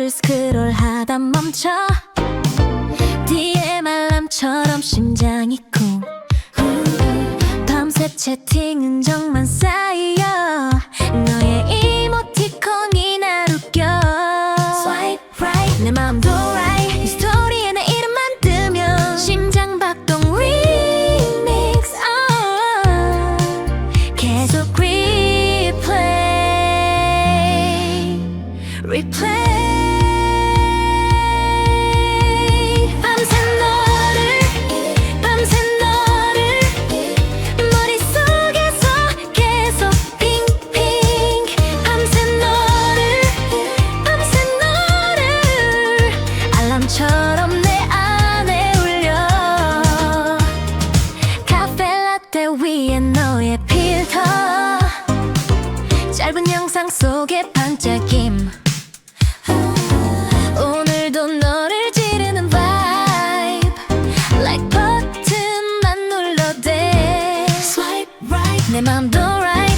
너를 스크롤하다 멈춰. 뒤에 말람처럼 심장이 쿵. 밤새 채팅 흔적만 쌓여. 너의 이모티콘이 날 웃겨. Swipe right. 내 마음도 right. 네 스토리에 내 이름만 뜨면 심장 박동 remix. Oh. 계속 replay. replay 카페라떼 위에 너의 필터. 짧은 영상 속에 반짝임. 오늘도 너를 지르는 vibe. Like 버튼 만 눌러대. Swipe right. 내 맘도 right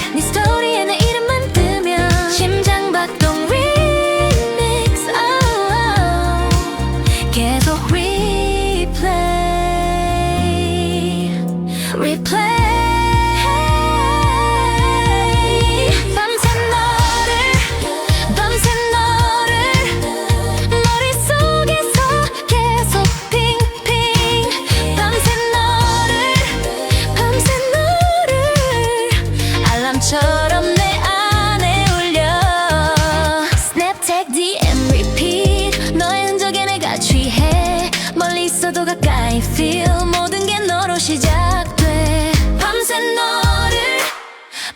가까이 feel 모든 게 너로 시작돼. 밤새 너를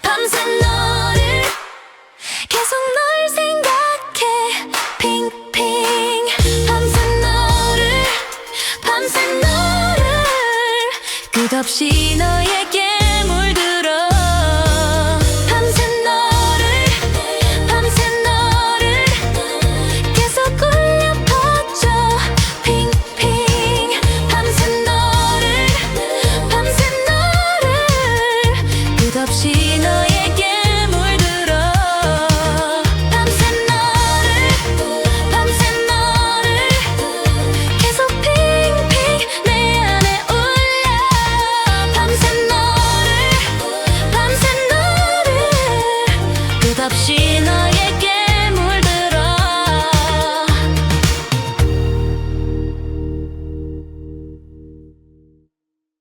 밤새 너를 계속 널 생각해. 핑핑 밤새 너를 밤새 너를 끝없이 너에게 の